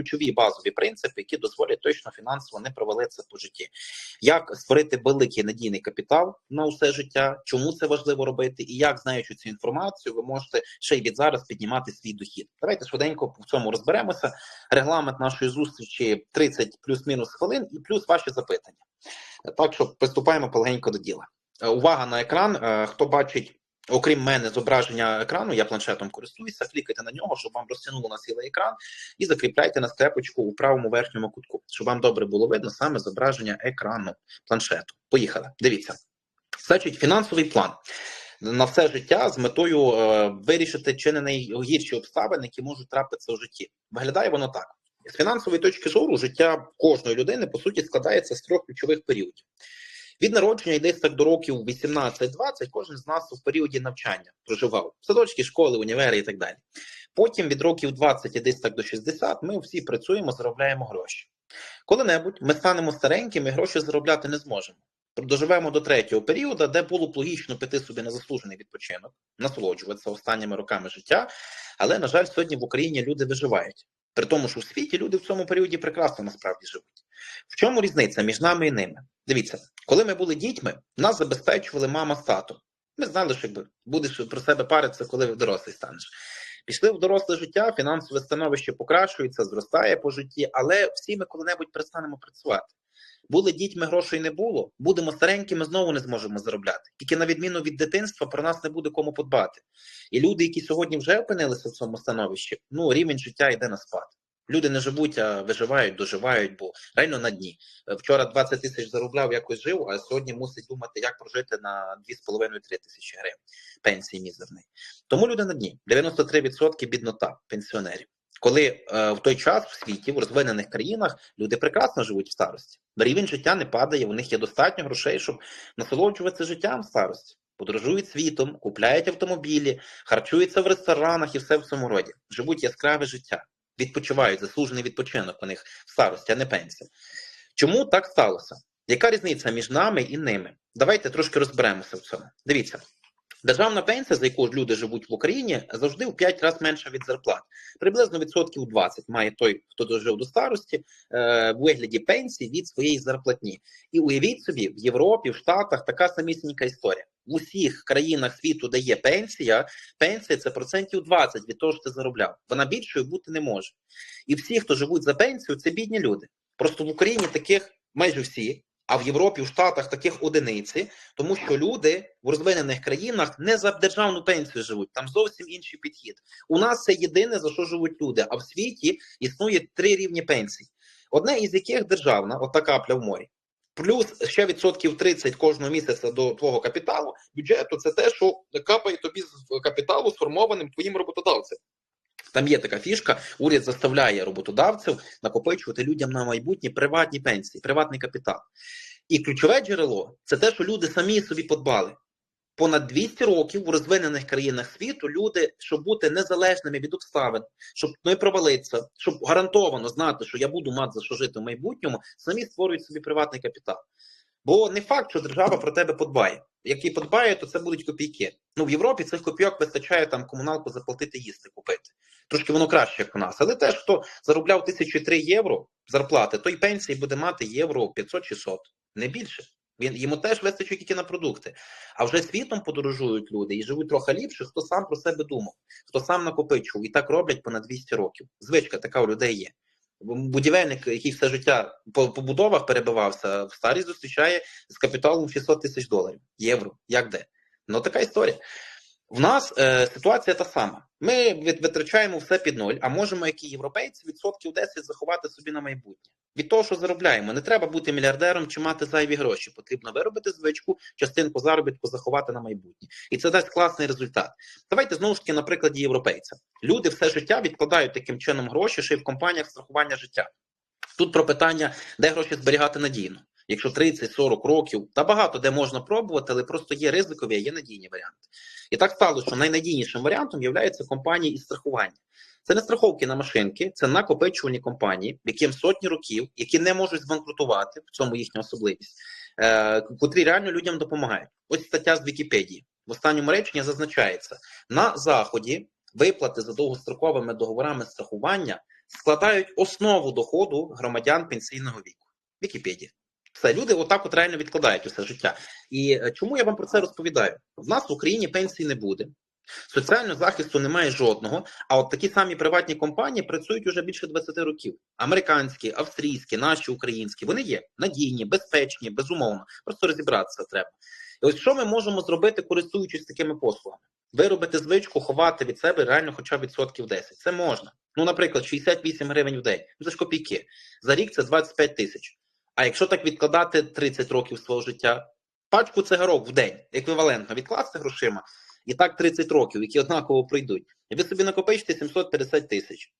ключові базові принципи, які дозволять точно фінансово не провалитися по житті. Як створити великий надійний капітал на усе життя, чому це важливо робити, і як знаючи цю інформацію, ви можете ще й від зараз піднімати свій дохід. Давайте швиденько в цьому розберемося. Регламент нашої зустрічі 30 плюс-мінус хвилин, і плюс ваші запитання. Так що приступаємо полегенько до діла. Увага на екран. Е, Хто бачить Окрім мене, зображення екрану, я планшетом користуюся, клікайте на нього, щоб вам розтягнуло на цілий екран, і закріпляйте на скрепочку у правому верхньому кутку, щоб вам добре було видно саме зображення екрану планшету. Поїхали. Дивіться. Значить, фінансовий план на все життя з метою е, вирішити чи не найгірші обставини, які можуть трапитися у житті. Виглядає воно так: з фінансової точки зору, життя кожної людини по суті складається з трьох ключових періодів. Від народження і десь так до років 18-20 кожен з нас у періоді навчання проживав садочки, школи, універи і так далі. Потім від років 20 і десь так до 60 ми всі працюємо, заробляємо гроші. Коли-небудь ми станемо старенькими, гроші заробляти не зможемо. Доживемо до третього періоду, де було б логічно піти собі на заслужений відпочинок, насолоджуватися останніми роками життя. Але, на жаль, сьогодні в Україні люди виживають. При тому, що у світі люди в цьому періоді прекрасно насправді живуть. В чому різниця між нами і ними? Дивіться, коли ми були дітьми, нас забезпечували мама з татом. Ми знали, що якби будеш про себе паритися, коли дорослий станеш. Пішли в доросле життя, фінансове становище покращується, зростає по житті, але всі ми коли-небудь перестанемо працювати. Були дітьми, грошей не було, будемо старенькими, знову не зможемо заробляти. Тільки на відміну від дитинства про нас не буде кому подбати. І люди, які сьогодні вже опинилися в цьому становищі, ну рівень життя йде на спад. Люди не живуть, а виживають, доживають, бо реально на дні. Вчора 20 тисяч заробляв, якось жив, а сьогодні мусить думати, як прожити на 2,5-3 тисячі гривень пенсії мізерної. Тому люди на дні 93% біднота пенсіонерів. Коли е, в той час в світі, в розвинених країнах, люди прекрасно живуть в старості. Рівень життя не падає, у них є достатньо грошей, щоб насолоджуватися життям в старості. Подорожують світом, купляють автомобілі, харчуються в ресторанах і все в цьому роді. Живуть яскраве життя відпочивають, заслужений відпочинок у них в старості, а не пенсія. Чому так сталося? Яка різниця між нами і ними? Давайте трошки розберемося в цьому. Дивіться, державна пенсія, за яку люди живуть в Україні, завжди в 5 разів менша від зарплат. Приблизно відсотків 20 має той, хто дожив до старості, е, в вигляді пенсії від своєї зарплатні. І уявіть собі, в Європі, в Штатах така самісінька історія. В усіх країнах світу, де є пенсія, пенсія це процентів 20 від того, що ти заробляв. Вона більшою бути не може. І всі, хто живуть за пенсію, це бідні люди. Просто в Україні таких майже всі, а в Європі, в Штатах таких одиниці, тому що люди в розвинених країнах не за державну пенсію живуть. Там зовсім інший підхід. У нас це єдине за що живуть люди. А в світі існує три рівні пенсій. Одне із яких державна, от така капля в морі. Плюс ще відсотків 30 кожного місяця до твого капіталу бюджету це те, що капає тобі з капіталу сформованим твоїм роботодавцем. Там є така фішка, уряд заставляє роботодавців накопичувати людям на майбутнє приватні пенсії, приватний капітал. І ключове джерело це те, що люди самі собі подбали. Понад 200 років у розвинених країнах світу люди, щоб бути незалежними від обставин, щоб не провалитися, щоб гарантовано знати, що я буду мати за що жити в майбутньому, самі створюють собі приватний капітал. Бо не факт, що держава про тебе подбає. Як і подбає, то це будуть копійки. Ну в Європі цих копійок вистачає там комуналку заплатити, їсти купити. Трошки воно краще, як у нас. Але теж хто заробляв тисячі три євро зарплати, той пенсії буде мати євро 500-600, не більше. Він йому теж вистачить тільки на продукти. А вже світом подорожують люди і живуть трохи ліпше, хто сам про себе думав, хто сам накопичував і так роблять понад 200 років. Звичка така у людей є. Будівельник, який все життя по побудовах перебивався, в старість зустрічає з капіталом 600 тисяч доларів, євро, як де. Ну така історія. В нас е, ситуація та сама. Ми витрачаємо все під ноль, а можемо, як і європейці, відсотків 10 заховати собі на майбутнє. Від того, що заробляємо, не треба бути мільярдером чи мати зайві гроші. Потрібно виробити звичку, частинку заробітку заховати на майбутнє. І це дасть класний результат. Давайте знову ж таки на прикладі європейця. Люди все життя відкладають таким чином гроші, ще й в компаніях страхування життя. Тут про питання, де гроші зберігати надійно. Якщо 30-40 років, та багато де можна пробувати, але просто є ризикові, а є надійні варіанти. І так сталося, що найнадійнішим варіантом є компанії із страхування. Це не страховки на машинки, це накопичувальні компанії, яким сотні років, які не можуть збанкрутувати, в цьому їхня особливість, е, котрі реально людям допомагають. Ось стаття з Вікіпедії. В останньому реченні зазначається: на заході виплати за довгостроковими договорами страхування складають основу доходу громадян пенсійного віку. Вікіпедія. Все, люди отак от реально відкладають усе життя. І е, чому я вам про це розповідаю? В нас в Україні пенсії не буде. Соціального захисту немає жодного. А от такі самі приватні компанії працюють уже більше 20 років. Американські, австрійські, наші українські. Вони є надійні, безпечні, безумовно. Просто розібратися треба. І ось що ми можемо зробити, користуючись такими послугами? Виробити звичку, ховати від себе реально хоча б відсотків 10. Це можна. Ну, наприклад, 68 гривень в день. Ну, це ж копійки. За рік це 25 тисяч. А якщо так відкладати 30 років свого життя, пачку цигарок в день еквівалентно відкласти грошима, і так 30 років, які однаково прийдуть, і ви собі накопичите 750 тисяч.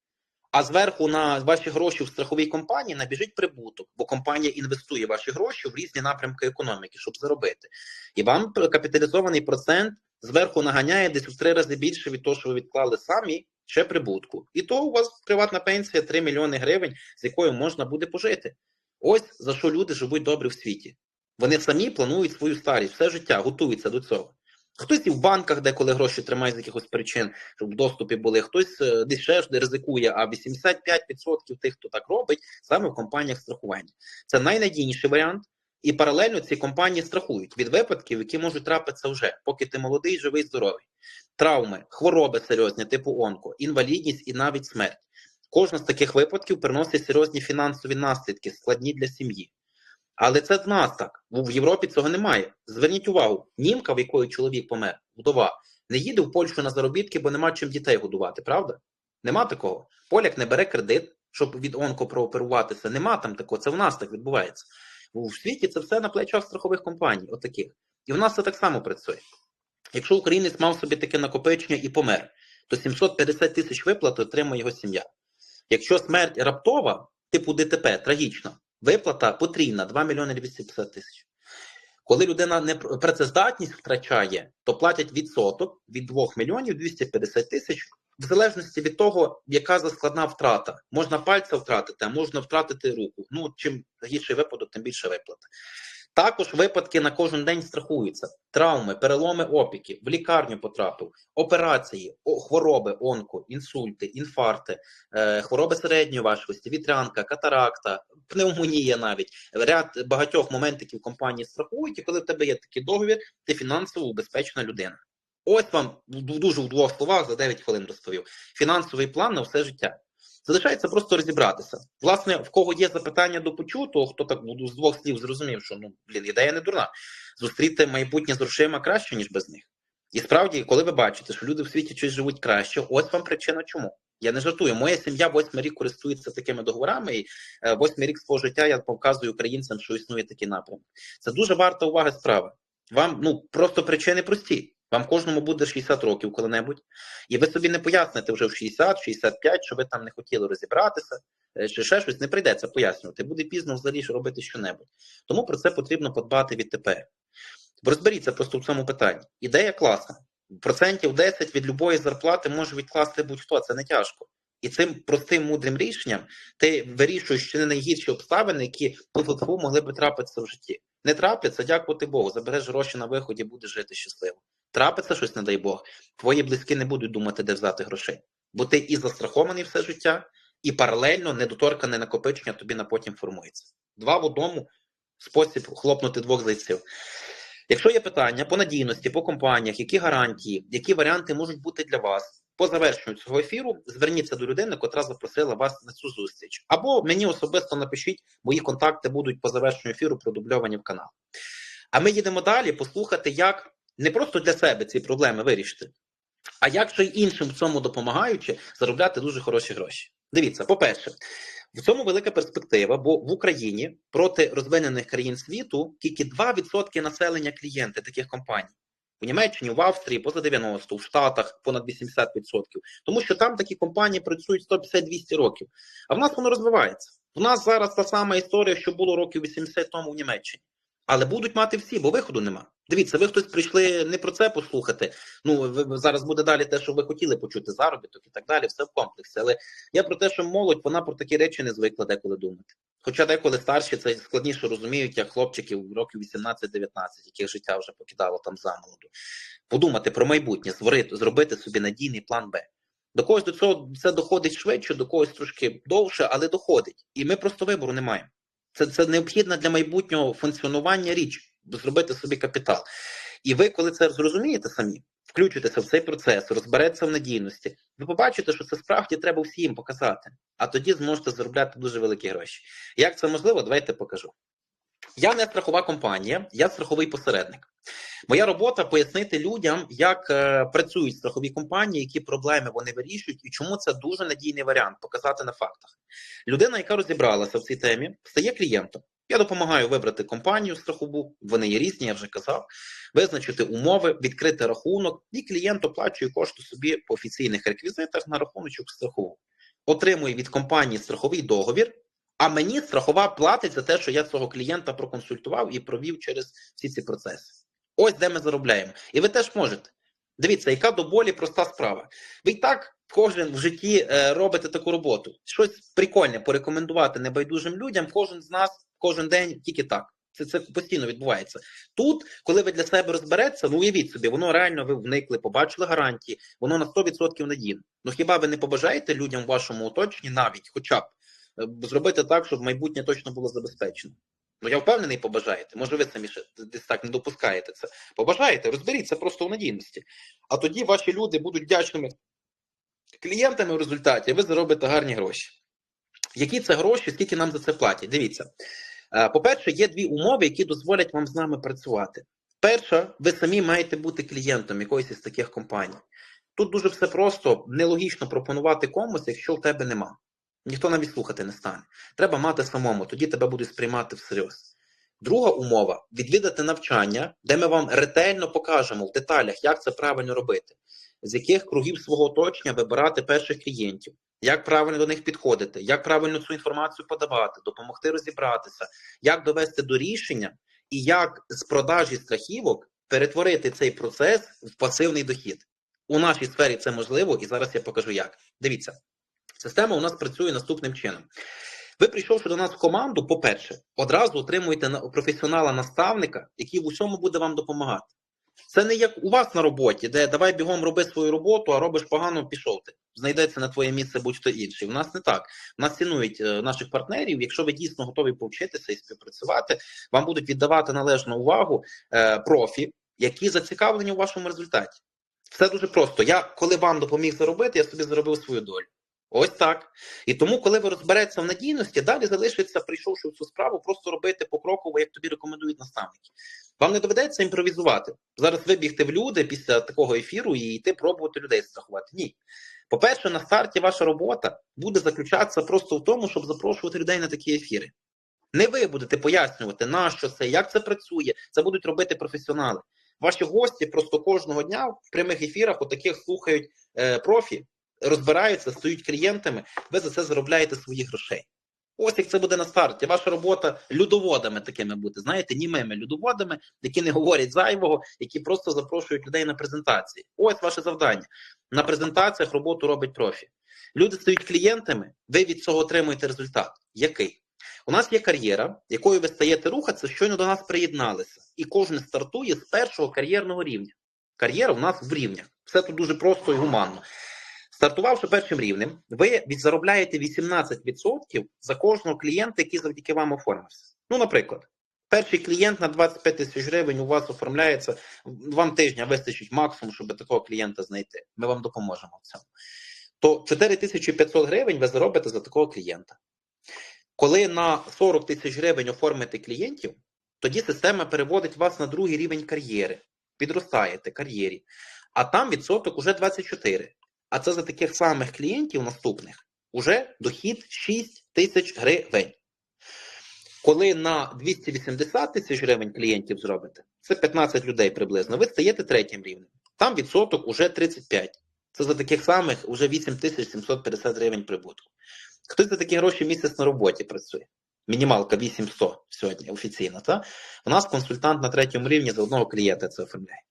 А зверху на ваші гроші в страховій компанії набіжить прибуток, бо компанія інвестує ваші гроші в різні напрямки економіки, щоб заробити. І вам капіталізований процент зверху наганяє десь в три рази більше від того, що ви відклали самі ще прибутку. І то у вас приватна пенсія 3 мільйони гривень, з якою можна буде пожити. Ось за що люди живуть добре в світі. Вони самі планують свою старість, все життя, готуються до цього. Хтось і в банках, деколи гроші тримає з якихось причин, щоб в доступі були, хтось е, десь ще ризикує, а 85% тих, хто так робить, саме в компаніях страхування. Це найнадійніший варіант. І паралельно ці компанії страхують від випадків, які можуть трапитися вже, поки ти молодий, живий, здоровий. Травми, хвороби серйозні, типу онко, інвалідність і навіть смерть. Кожна з таких випадків приносить серйозні фінансові наслідки, складні для сім'ї. Але це в нас так. В Європі цього немає. Зверніть увагу, німка, в якої чоловік помер, вдова, не їде в Польщу на заробітки, бо нема чим дітей годувати, правда? Нема такого. Поляк не бере кредит, щоб від онко прооперуватися. Нема там такого. Це в нас так відбувається. У світі це все на плечах страхових компаній, отаких. І в нас це так само працює. Якщо українець мав собі таке накопичення і помер, то 750 тисяч виплат отримує його сім'я. Якщо смерть раптова, типу ДТП, трагічна, виплата потрібна 2 мільйони 250 тисяч. Коли людина не працездатність втрачає, то платять відсоток від 2 мільйонів 250 тисяч, в залежності від того, яка за складна втрата. Можна пальця втратити, а можна втратити руку. Ну, чим гірший випадок, тим більше виплата. Також випадки на кожен день страхуються: травми, переломи опіки, в лікарню потрапив, операції, хвороби, онко, інсульти, інфаркти, е, хвороби середньої важкості, вітрянка, катаракта, пневмонія, навіть ряд багатьох моментиків компанії страхують. І коли в тебе є такий договір, ти фінансово убезпечена людина. Ось вам дуже в двох словах за 9 хвилин розповів. Фінансовий план на все життя. Залишається просто розібратися. Власне, в кого є запитання до почутого, хто так з двох слів зрозумів, що ну блін, ідея не дурна. Зустріти майбутнє з грошима краще, ніж без них. І справді, коли ви бачите, що люди в світі щось живуть краще, ось вам причина чому. Я не жартую. Моя сім'я восьмий рік користується такими договорами, і е, восьмий рік свого життя я показую українцям, що існує такий напрямок. Це дуже варта уваги справа. Вам ну просто причини прості. Вам кожному буде 60 років коли-небудь, і ви собі не поясните вже в 60-65, що ви там не хотіли розібратися, е, чи ще щось не прийдеться пояснювати. Буде пізно взагалі робити що-небудь. Тому про це потрібно подбати відтепер. Розберіться просто в цьому питанні. Ідея класна. Процентів 10 від любої зарплати може відкласти будь-хто, це не тяжко. І цим простим мудрим рішенням ти вирішуєш ще не найгірші обставини, які по могли би трапитися в житті. Не трапляться, дякувати Богу. Забереш гроші на виході, будеш жити щасливо. Трапиться щось, не дай Бог, твої близькі не будуть думати, де взяти грошей. Бо ти і застрахований все життя, і паралельно недоторкане накопичення тобі на потім формується. Два в одному спосіб хлопнути двох зайців. Якщо є питання по надійності, по компаніях, які гарантії, які варіанти можуть бути для вас по завершенню цього ефіру, зверніться до людини, котра запросила вас на цю зустріч. Або мені особисто напишіть, мої контакти будуть по завершенню ефіру продубльовані в канал. А ми їдемо далі послухати, як не просто для себе ці проблеми вирішити, а як же й іншим в цьому допомагаючи заробляти дуже хороші гроші. Дивіться, по-перше, в цьому велика перспектива, бо в Україні проти розвинених країн світу тільки 2% населення клієнти таких компаній. У Німеччині, в Австрії поза 90, в Штатах понад 80%. Тому що там такі компанії працюють 150-200 років. А в нас воно розвивається. У нас зараз та сама історія, що було років 80 тому в Німеччині. Але будуть мати всі, бо виходу нема. Дивіться, ви хтось прийшли не про це послухати. Ну ви, зараз буде далі те, що ви хотіли почути, заробіток і так далі, все в комплексі. Але я про те, що молодь вона про такі речі не звикла деколи думати. Хоча деколи старші це складніше розуміють, як хлопчиків років 18-19, яких життя вже покидало там замолоду. Подумати про майбутнє, зворити, зробити собі надійний план Б. До когось до цього це доходить швидше, до когось трошки довше, але доходить. І ми просто вибору не маємо. Це це необхідна для майбутнього функціонування річ, зробити собі капітал. І ви, коли це зрозумієте самі, включитеся в цей процес, розбереться в надійності, ви побачите, що це справді треба всім показати, а тоді зможете заробляти дуже великі гроші. Як це можливо, давайте покажу. Я не страхова компанія, я страховий посередник. Моя робота пояснити людям, як е, працюють страхові компанії, які проблеми вони вирішують, і чому це дуже надійний варіант показати на фактах. Людина, яка розібралася в цій темі, стає клієнтом. Я допомагаю вибрати компанію страхову, вони є різні, я вже казав, визначити умови, відкрити рахунок, і клієнт оплачує кошти собі по офіційних реквізитах на рахуночок страхову. Отримує від компанії страховий договір, а мені страхова платить за те, що я цього клієнта проконсультував і провів через всі ці процеси. Ось де ми заробляємо. І ви теж можете. Дивіться, яка до болі проста справа. Ви і так кожен в житті е, робите таку роботу. Щось прикольне порекомендувати небайдужим людям. Кожен з нас кожен день тільки так. Це це постійно відбувається. Тут, коли ви для себе розбереться, ну уявіть собі, воно реально ви вникли, побачили гарантії, воно на 100% надійне. Ну хіба ви не побажаєте людям в вашому оточенні навіть, хоча б е, зробити так, щоб майбутнє точно було забезпечено? Ну я впевнений, побажаєте. Може, ви самі ще десь так не допускаєте це. Побажаєте, розберіться просто у надійності. А тоді ваші люди будуть вдячними клієнтами в результаті, ви заробите гарні гроші. Які це гроші, скільки нам за це платять? Дивіться. Е, по-перше, є дві умови, які дозволять вам з нами працювати. Перша, ви самі маєте бути клієнтом якоїсь із таких компаній. Тут дуже все просто, нелогічно пропонувати комусь, якщо в тебе нема. Ніхто навіть слухати не стане. Треба мати самому, тоді тебе будуть сприймати всерйоз. Друга умова відвідати навчання, де ми вам ретельно покажемо в деталях, як це правильно робити, з яких кругів свого оточення вибирати перших клієнтів, як правильно до них підходити, як правильно цю інформацію подавати, допомогти розібратися, як довести до рішення і як з продажі страхівок перетворити цей процес в пасивний дохід. У нашій сфері це можливо, і зараз я покажу як. Дивіться. Система у нас працює наступним чином. Ви, прийшовши до нас в команду, по-перше, одразу отримуєте професіонала-наставника, який в усьому буде вам допомагати. Це не як у вас на роботі, де давай бігом роби свою роботу, а робиш погано, пішов ти. Знайдеться на твоє місце будь-хто інший. У нас не так. У нас цінують е, наших партнерів. Якщо ви дійсно готові повчитися і співпрацювати, вам будуть віддавати належну увагу е, профі, які зацікавлені у вашому результаті. Все дуже просто. Я коли вам допоміг заробити, я собі заробив свою долю. Ось так. І тому, коли ви розбереться в надійності, далі залишиться, прийшовши в цю справу, просто робити покроково, як тобі рекомендують наставники. Вам не доведеться імпровізувати. Зараз вибігти в люди після такого ефіру і йти пробувати людей страхувати. Ні. По-перше, на старті ваша робота буде заключатися просто в тому, щоб запрошувати людей на такі ефіри. Не ви будете пояснювати, на що це, як це працює. Це будуть робити професіонали. Ваші гості просто кожного дня в прямих ефірах отаких слухають е, профі розбираються, стають клієнтами, ви за це заробляєте свої грошей. Ось як це буде на старті. Ваша робота людоводами такими бути, знаєте, німими людоводами, які не говорять зайвого, які просто запрошують людей на презентації. Ось ваше завдання. На презентаціях роботу робить профі. Люди стають клієнтами, ви від цього отримуєте результат. Який? У нас є кар'єра, якою ви стаєте рухатися, щойно до нас приєдналися. І кожен стартує з першого кар'єрного рівня. Кар'єра у нас в рівнях. Все тут дуже просто і гуманно. Стартувавши першим рівнем, ви відзаробляєте 18% за кожного клієнта, який завдяки вам оформився. Ну, наприклад, перший клієнт на 25 тисяч гривень у вас оформляється, вам тижня вистачить максимум, щоб такого клієнта знайти. Ми вам допоможемо в цьому. То 4500 гривень ви заробите за такого клієнта. Коли на 40 тисяч гривень оформите клієнтів, тоді система переводить вас на другий рівень кар'єри. Підростаєте кар'єрі. А там відсоток уже 24. А це за таких самих клієнтів наступних уже дохід 6 тисяч гривень. Коли на 280 тисяч гривень клієнтів зробите, це 15 людей приблизно, ви стаєте третім рівнем. Там відсоток уже 35. Це за таких самих уже 8750 гривень прибутку. Хтось за такі гроші місяць на роботі працює. Мінімалка 800 сьогодні офіційно. Та? У нас консультант на третьому рівні за одного клієнта це оформляє.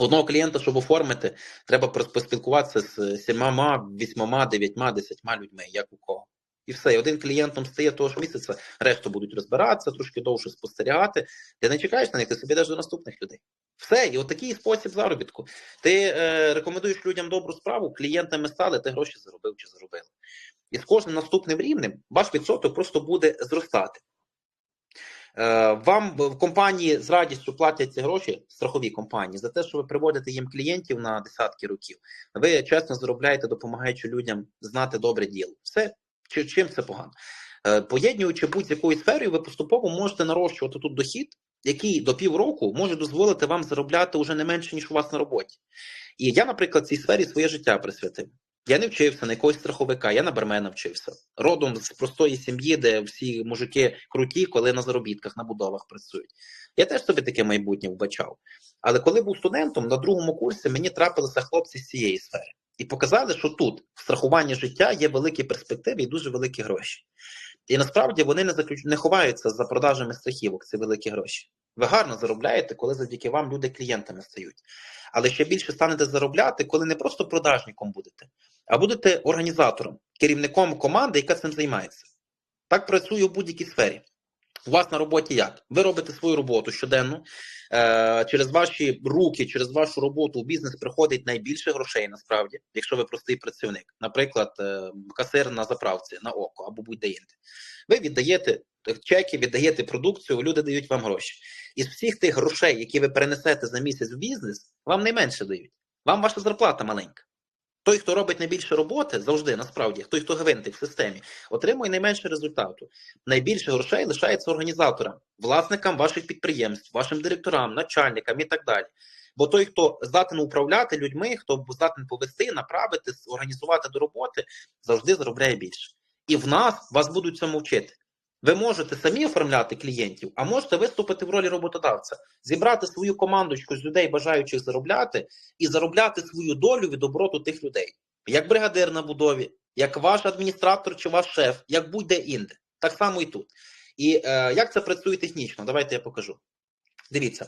Одного клієнта, щоб оформити, треба поспілкуватися з сімома, вісьмома, дев'ятьма, десятьма людьми, як у кого. І все, і один клієнтом стає того ж місяця, решту будуть розбиратися, трошки довше спостерігати. Ти не чекаєш на них, ти собі йдеш до наступних людей. Все, і от такий спосіб заробітку. Ти е, рекомендуєш людям добру справу, клієнтами стали, ти гроші заробив чи заробила. І з кожним наступним рівнем ваш відсоток просто буде зростати. Е, Вам в компанії з радістю платять ці гроші, страхові компанії, за те, що ви приводите їм клієнтів на десятки років. Ви чесно заробляєте, допомагаючи людям знати добре діло. Все, чим це погано? Е, Поєднуючи будь-якою сферою, ви поступово можете нарощувати тут дохід, який до півроку може дозволити вам заробляти уже не менше, ніж у вас на роботі. І я, наприклад, цій сфері своє життя присвятив. Я не вчився на якогось страховика, я на бармена вчився. Родом з простої сім'ї, де всі мужики круті, коли на заробітках, на будовах працюють. Я теж собі таке майбутнє вбачав. Але коли був студентом, на другому курсі мені трапилися хлопці з цієї сфери і показали, що тут в страхуванні життя є великі перспективи і дуже великі гроші. І насправді вони не заключ... не ховаються за продажами страхівок, це великі гроші. Ви гарно заробляєте, коли завдяки вам люди клієнтами стають. Але ще більше станете заробляти, коли не просто продажником будете, а будете організатором, керівником команди, яка цим займається. Так працює в будь-якій сфері. У вас на роботі як? Ви робите свою роботу щоденно. Е, через ваші руки, через вашу роботу у бізнес приходить найбільше грошей насправді, якщо ви простий працівник, наприклад, е, касир на заправці на око або будь-де інде. Ви віддаєте чеки, віддаєте продукцію, люди дають вам гроші. Із всіх тих грошей, які ви перенесете за місяць в бізнес, вам найменше дають. Вам ваша зарплата маленька. Той, хто робить найбільше роботи, завжди насправді, той, хто гвинтик в системі, отримує найменше результату. Найбільше грошей лишається організаторам, власникам ваших підприємств, вашим директорам, начальникам і так далі. Бо той, хто здатен управляти людьми, хто здатен повести, направити, організувати до роботи, завжди заробляє більше. І в нас вас будуть цьому вчити. Ви можете самі оформляти клієнтів, а можете виступити в ролі роботодавця, зібрати свою командочку з людей, бажаючих заробляти, і заробляти свою долю від обороту тих людей, як бригадир на будові, як ваш адміністратор чи ваш шеф, як будь-де інде. Так само і тут. І е, як це працює технічно? Давайте я покажу. Дивіться,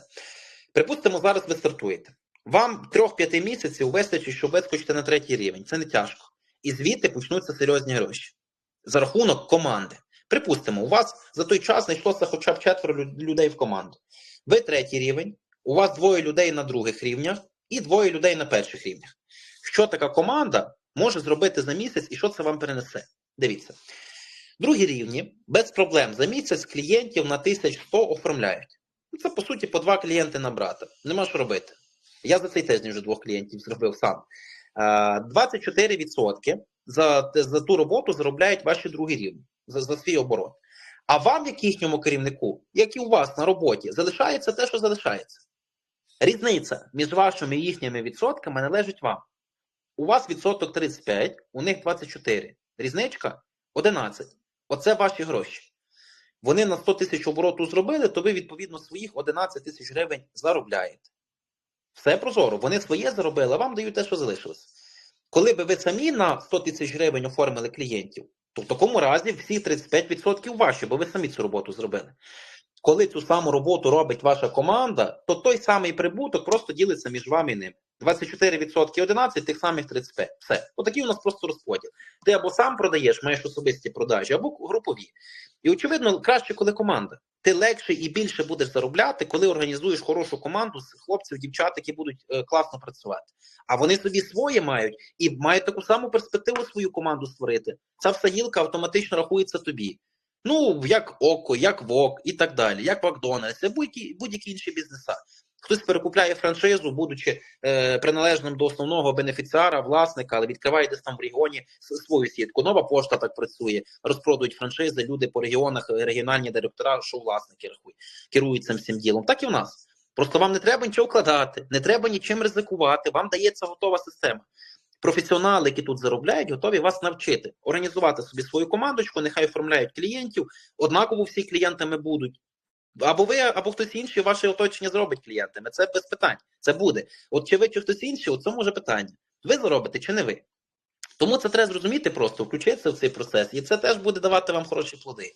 припустимо, зараз ви стартуєте. Вам 3-5 місяців вистачить, щоб вискочити на третій рівень. Це не тяжко. І звідти почнуться серйозні гроші за рахунок команди. Припустимо, у вас за той час знайшлося хоча б четверо людей в команду. Ви третій рівень, у вас двоє людей на других рівнях і двоє людей на перших рівнях. Що така команда може зробити за місяць і що це вам перенесе? Дивіться. Другі рівні без проблем за місяць клієнтів на 1100 оформляють. Це, по суті, по два клієнти набрати. Нема що робити. Я за цей тиждень вже двох клієнтів зробив сам. 24% за, за ту роботу заробляють ваші другі рівні за, свій оборот. А вам, як їхньому керівнику, як і у вас на роботі, залишається те, що залишається. Різниця між вашими і їхніми відсотками належить вам. У вас відсоток 35, у них 24. Різничка 11. Оце ваші гроші. Вони на 100 тисяч обороту зробили, то ви, відповідно, своїх 11 тисяч гривень заробляєте. Все прозоро. Вони своє заробили, а вам дають те, що залишилось. Коли би ви самі на 100 тисяч гривень оформили клієнтів, то в такому разі всі 35% ваші, бо ви самі цю роботу зробили. Коли цю саму роботу робить ваша команда, то той самий прибуток просто ділиться між вами і ним. 24% 11, тих самих 35. Все. Отакий у нас просто розподіл. Ти або сам продаєш, маєш особисті продажі, або групові. І очевидно, краще, коли команда. Ти легше і більше будеш заробляти, коли організуєш хорошу команду з хлопців, дівчат, які будуть е, класно працювати. А вони собі своє мають і мають таку саму перспективу свою команду створити. Ця вся гілка автоматично рахується тобі. Ну, як Око, як ВОК і так далі, як Макдональдс, будь-які будь-які інші бізнеса. Хтось перекупляє франшизу, будучи е, приналежним до основного бенефіціара, власника, але відкриває десь там в регіоні свою сітку. Нова пошта так працює, розпродують франшизи, люди по регіонах, регіональні директора, що власники рахують, керують цим всім ділом. Так і в нас. Просто вам не треба нічого вкладати, не треба нічим ризикувати. Вам дається готова система. Професіонали, які тут заробляють, готові вас навчити організувати собі свою командочку, нехай оформляють клієнтів, однаково всі клієнтами будуть. Або ви, або хтось інший, ваше оточення зробить клієнтами. Це без питань. Це буде. От чи ви, чи хтось інший, от це може питання. Ви заробите чи не ви? Тому це треба зрозуміти просто, включитися в цей процес, і це теж буде давати вам хороші плоди.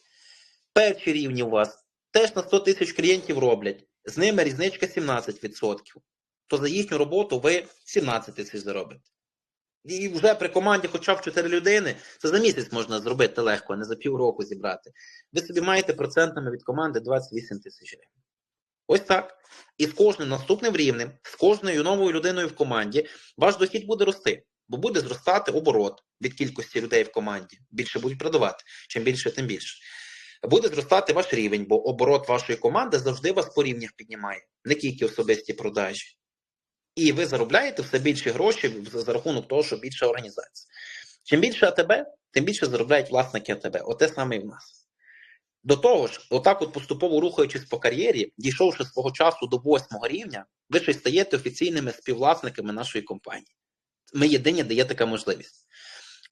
Перші рівні у вас теж на 100 тисяч клієнтів роблять, з ними різничка 17%. То за їхню роботу ви 17 тисяч заробите. І вже при команді, хоча б 4 людини, це за місяць можна зробити легко, а не за півроку зібрати. Ви собі маєте процентами від команди 28 тисяч гривень. Ось так. І з кожним наступним рівнем, з кожною новою людиною в команді, ваш дохід буде рости, бо буде зростати оборот від кількості людей в команді. Більше будуть продавати. Чим більше, тим більше. Буде зростати ваш рівень, бо оборот вашої команди завжди вас по рівнях піднімає, не тільки особисті продажі. І ви заробляєте все більше грошей за рахунок того, що більша організація. Чим більше АТБ, тим більше заробляють власники АТБ. Оте саме і в нас. До того ж, отак, от поступово рухаючись по кар'єрі, дійшовши свого часу до восьмого рівня, ви ще стаєте офіційними співвласниками нашої компанії. Ми єдині, де є така можливість.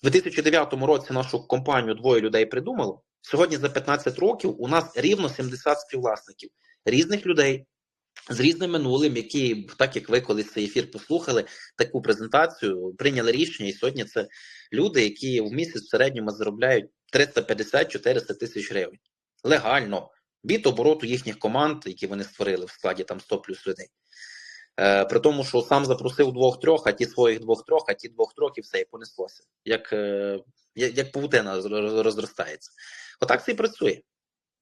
У 2009 році нашу компанію двоє людей придумало. Сьогодні за 15 років у нас рівно 70 співвласників різних людей з різним минулим, які, так як ви колись цей ефір послухали, таку презентацію, прийняли рішення, і сьогодні це люди, які в місяць в середньому заробляють 350-400 тисяч гривень. Легально, від обороту їхніх команд, які вони створили в складі там 100 плюс людей. Е, При тому, що сам запросив двох-трьох, а ті своїх двох-трьох, а ті двох-трьох, і все, і понеслося. Як е, як, павутина розростається. Отак це і працює.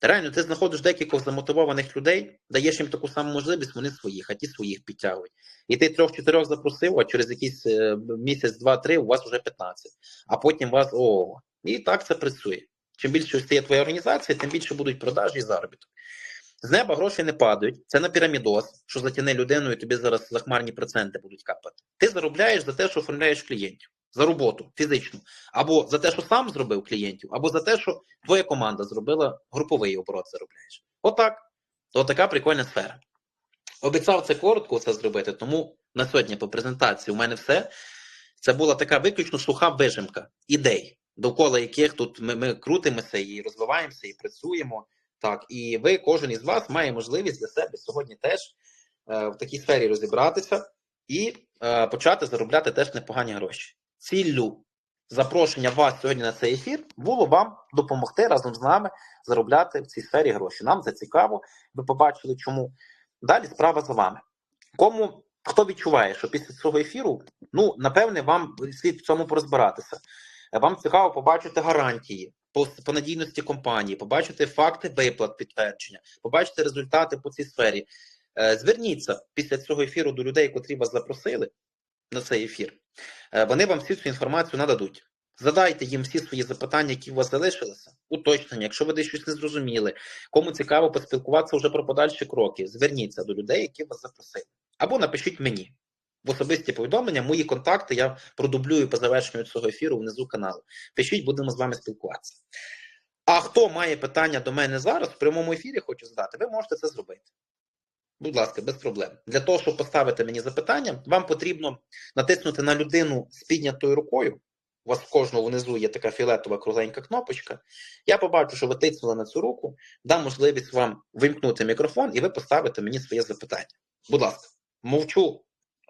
Реально, ти знаходиш декількох замотивованих людей, даєш їм таку саму можливість, вони своїх, а ті своїх підтягують. І ти трьох-чотирьох запросив, а через якийсь е, місяць, два-три у вас вже 15, а потім вас о. І так це працює. Чим більше стає твоя організація, тим більше будуть продажі і заробіток. З неба гроші не падають. Це на пірамідоз, що затяне людину, і тобі зараз захмарні проценти будуть капати. Ти заробляєш за те, що оформляєш клієнтів, за роботу фізичну, або за те, що сам зробив клієнтів, або за те, що твоя команда зробила груповий оборот, заробляєш. Отак. От така прикольна сфера. Обіцяв це коротко це зробити, тому на сьогодні по презентації у мене все. Це була така виключно суха вижимка ідей, довкола яких тут ми, ми крутимося і розвиваємося, і працюємо. Так, і ви, кожен із вас, має можливість для себе сьогодні теж е, в такій сфері розібратися і е, почати заробляти теж непогані гроші. Ціллю запрошення вас сьогодні на цей ефір було вам допомогти разом з нами заробляти в цій сфері гроші. Нам це цікаво, ви побачили, чому. Далі справа за вами. Кому хто відчуває, що після цього ефіру, ну напевне, вам слід в цьому порозбиратися. Вам цікаво побачити гарантії по, по надійності компанії, побачити факти виплат підтвердження, побачити результати по цій сфері. Е, зверніться після цього ефіру до людей, котрі вас запросили на цей ефір. Е, вони вам всю цю інформацію нададуть. Задайте їм всі свої запитання, які у вас залишилися, уточнення, якщо ви десь щось не зрозуміли, кому цікаво поспілкуватися вже про подальші кроки, зверніться до людей, які вас запросили. Або напишіть мені в особисті повідомлення, мої контакти я продублюю по завершенню цього ефіру внизу каналу. Пишіть, будемо з вами спілкуватися. А хто має питання до мене зараз, в прямому ефірі хочу задати, ви можете це зробити. Будь ласка, без проблем. Для того, щоб поставити мені запитання, вам потрібно натиснути на людину з піднятою рукою. У вас в кожного внизу є така фіолетова кругленька кнопочка. Я побачу, що ви тиснули на цю руку, дам можливість вам вимкнути мікрофон, і ви поставите мені своє запитання. Будь ласка, мовчу,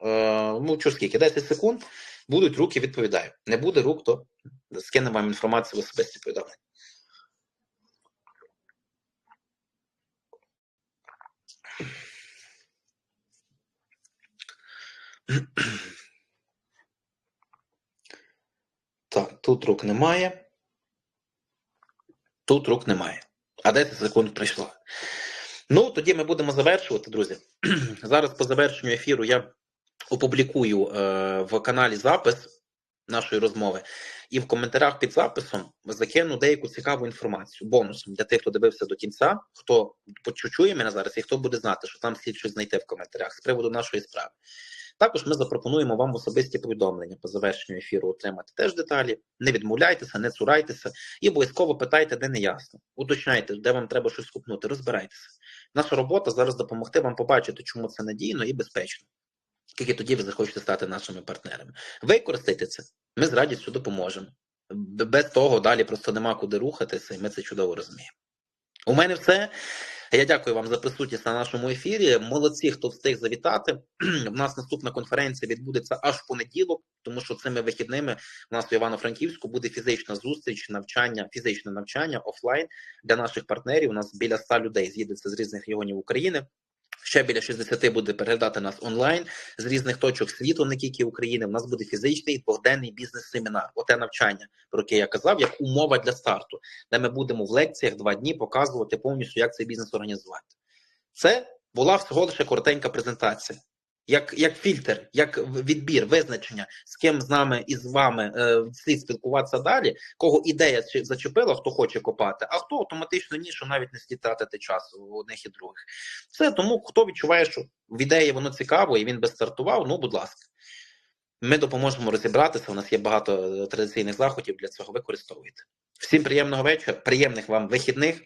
е, мовчу скільки? 10 секунд. Будуть руки, відповідаю. Не буде рук, то скине вам інформацію в особисті повідомлення. Так, тут рук немає. Тут рук немає. А 10 секунд прийшло. Ну, тоді ми будемо завершувати, друзі. Зараз по завершенню ефіру я опублікую е, в каналі запис нашої розмови, і в коментарях під записом закину деяку цікаву інформацію бонусом для тих, хто дивився до кінця, хто почує мене зараз, і хто буде знати, що там слід щось знайти в коментарях з приводу нашої справи. Також ми запропонуємо вам особисті повідомлення по завершенню ефіру отримати теж деталі. Не відмовляйтеся, не цурайтеся і обов'язково питайте, де не ясно. Уточняйте, де вам треба щось купнути, розбирайтеся. Наша робота зараз допомогти вам побачити, чому це надійно і безпечно. Тільки тоді ви захочете стати нашими партнерами. Використайте це, ми з радістю допоможемо. Без того далі просто нема куди рухатися, і ми це чудово розуміємо. У мене все. Я дякую вам за присутність на нашому ефірі. Молодці, хто встиг завітати. У нас наступна конференція відбудеться аж в понеділок, тому що цими вихідними у нас у Івано-Франківську буде фізична зустріч, навчання, фізичне навчання офлайн для наших партнерів. У нас біля 100 людей з'їдеться з різних регіонів України. Ще біля 60 буде переглядати нас онлайн з різних точок світу, не тільки України. У нас буде фізичний двохденний бізнес-семінар. Оте навчання, про яке я казав, як умова для старту, де ми будемо в лекціях два дні показувати повністю, як цей бізнес організувати. Це була всього лише коротенька презентація. Як, як фільтр, як відбір, визначення, з ким з нами і з вами е, слід спілкуватися далі, кого ідея зачепила, хто хоче копати, а хто автоматично ні, що навіть не слід тратити час у одних і других. Це тому, хто відчуває, що в ідеї воно цікаво і він би стартував, ну, будь ласка. Ми допоможемо розібратися. У нас є багато е, традиційних заходів для цього. Використовуйте. Всім приємного вечора, приємних вам вихідних.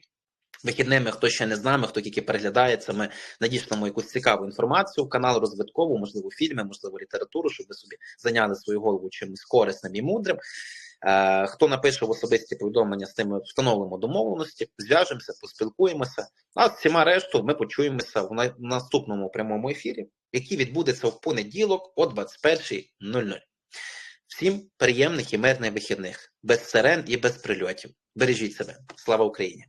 Вихідними, хто ще не з нами, хто тільки переглядається, ми надішлемо якусь цікаву інформацію в канал розвиткову, можливо, фільми, можливо, літературу, щоб ви собі зайняли свою голову чимось корисним і мудрим. Е, хто напише в особисті повідомлення з тими встановимо домовленості, зв'яжемося, поспілкуємося. А всіма решту ми почуємося в наступному прямому ефірі, який відбудеться в понеділок о 21.00. Всім приємних і мирних вихідних, без сирен і без прильотів. Бережіть себе. Слава Україні!